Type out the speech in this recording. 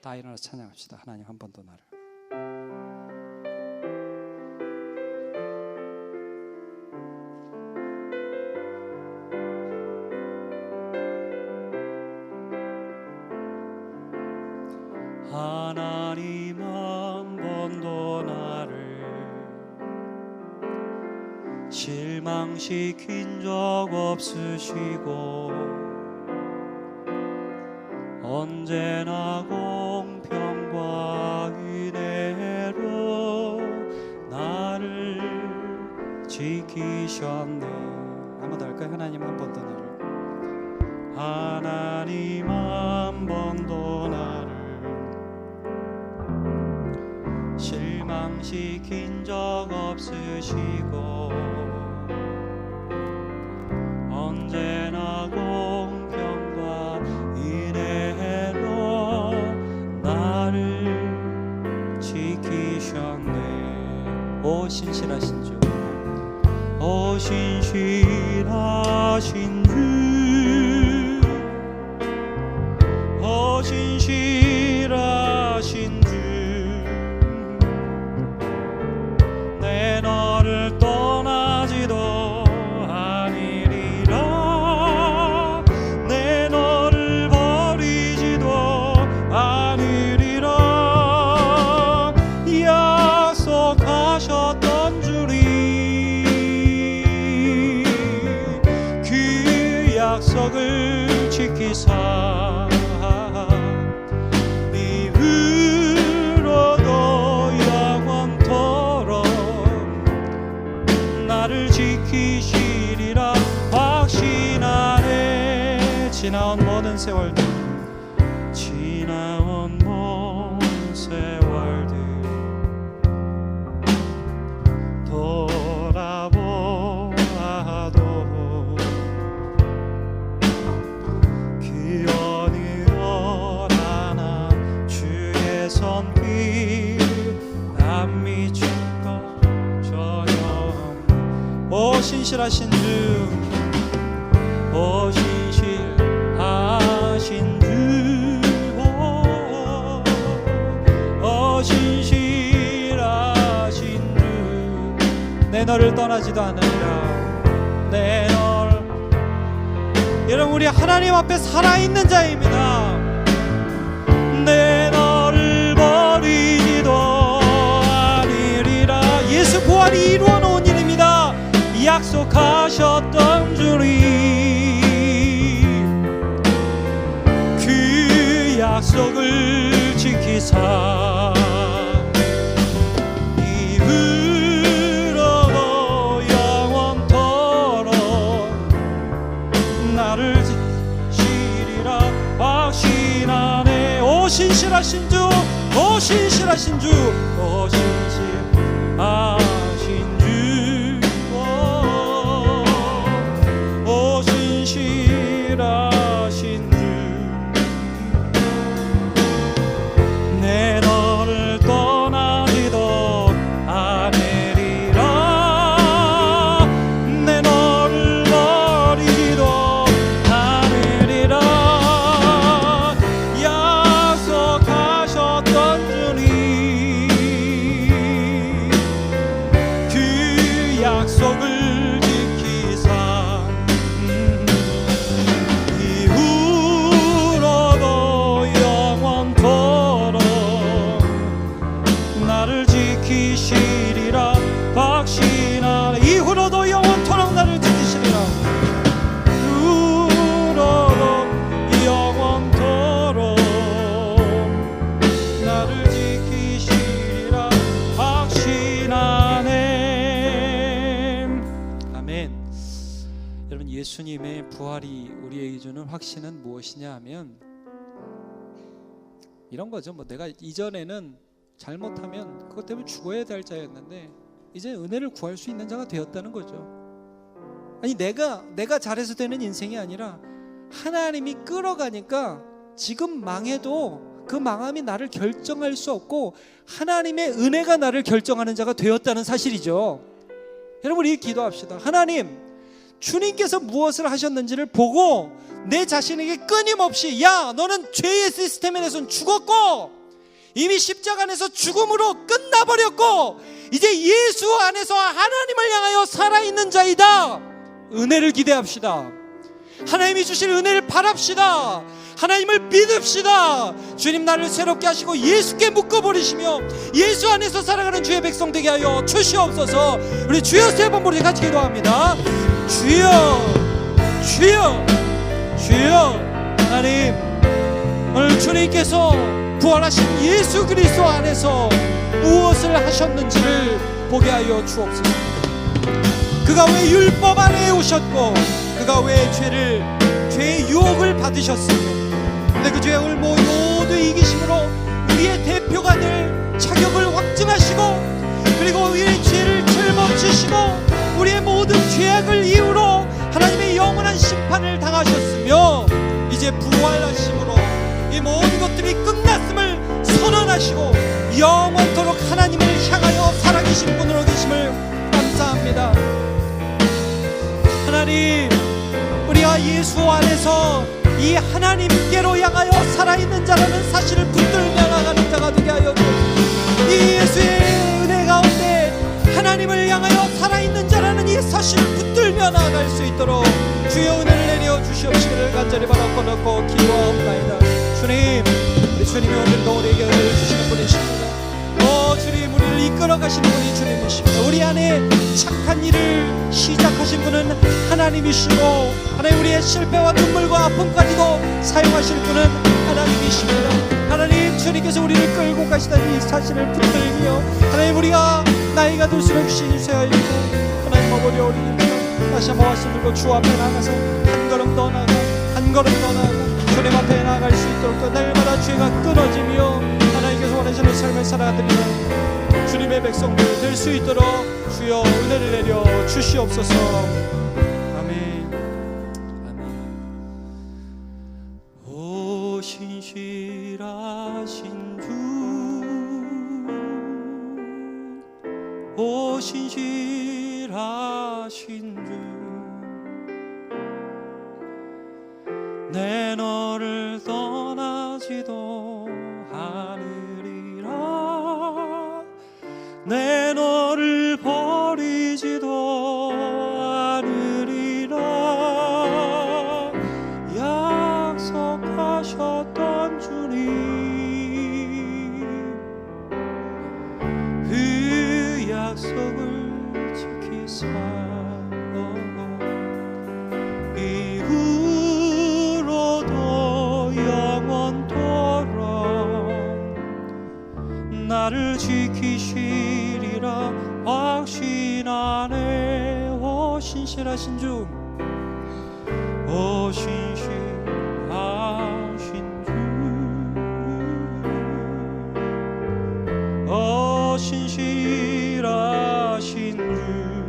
다 일어나서 찬양합시다. 하나님 한 번 더 나를. 하나님 한 번도 나를 실망시킨 적 없으시고 언제나 공 지키셨네. 한번 더 할까요? 하나님 한 번 더 나를. 하나님 한 번 더 나를. 실망시킨 적 없으시고 하신 주 안 미친 것 전혀 오 신실하신 주오 신실하신 주오 오 신실하신 주내 너를 떠나지도 않으리라. 내 너를 여러분 우리 하나님 앞에 살아있는 자입니다 약속하셨던 주리 그 약속을 지키사 신실하신 주오 신실하신 주오 신실하신 신실 예수님의 부활이 우리에게 주는 확신은 무엇이냐 하면 이런 거죠. 뭐 내가 이전에는 잘못하면 그것 때문에 죽어야 될 자였는데 이제 은혜를 구할 수 있는 자가 되었다는 거죠. 아니 내가 내가 잘해서 되는 인생이 아니라 하나님이 끌어가니까 지금 망해도 그 망함이 나를 결정할 수 없고 하나님의 은혜가 나를 결정하는 자가 되었다는 사실이죠. 여러분 이 기도합시다. 하나님 주님께서 무엇을 하셨는지를 보고 내 자신에게 끊임없이 야 너는 죄의 시스템 에선 죽었고 이미 십자가 안에서 죽음으로 끝나버렸고 이제 예수 안에서 하나님을 향하여 살아있는 자이다. 은혜를 기대합시다. 하나님이 주실 은혜를 바랍시다. 하나님을 믿읍시다. 주님 나를 새롭게 하시고 예수께 묶어버리시며 예수 안에서 살아가는 주의 백성 되게 하여 주시옵소서. 우리 주여 세 번 부르짖어 같이 기도합니다 주여 주여 주여 하나님 오늘 주님께서 부활하신 예수 그리스도 안에서 무엇을 하셨는지를 보게 하여 주옵소서. 그가 왜 율법 안에 오셨고 그가 왜 죄를 죄의 유혹을 받으셨으며 근데 그 죄악을 모두 이기심으로 우리의 대표가 될 자격을 확증하시고 그리고 우리의 죄를 짊어지시고 우리의 모든 죄악을 이유로 하나님의 영원한 심판을 당하셨으며 이제 부활하심으로 이 모든 것들이 끝났음을 선언하시고 영원토록 하나님을 향하여 살아계신 분으로 계심을 감사합니다. 하나님, 우리가 예수 안에서 이 하나님께로 향하여 살아있는 자라는 사실을 붙들 사실을 붙들며 나아갈 수 있도록 주여 은혜를 내려 주시옵시기를 간절히 바라고 기도하옵나이다. 주님 우리 주님이 오늘도 우리에게 은혜를 주시는 분이십니다. 오 주님 우리를 이끌어 가시는 분이 주님이십니다. 우리 안에 착한 일을 시작하신 분은 하나님이시고 하나님 우리의 실패와 눈물과 아픔까지도 사용하실 분은 하나님이십니다. 하나님 주님께서 우리를 끌고 가시다는 이 사실을 붙들며 하나님 우리가 나이가 들수록 신세하이고 하나님 아버지 어리니까 다시 한번 말씀 들고 주 앞에 나가서 한 걸음 더 나가 한 걸음 더 나가. 주님 앞에 나갈 수 있도록 또 날마다 죄가 끊어지며 하나님께서 원하시는 삶을 살아드리는 주님의 백성들 될 수 있도록 주여 은혜를 내려 주시옵소서. 아멘. 아멘. 오 신실하신 주 오 신 실하신 주 내 너를 떠나지도 나를 지키시리라. 확신하네 오 신실하신 주 오 신실하신 주오 신실하신 주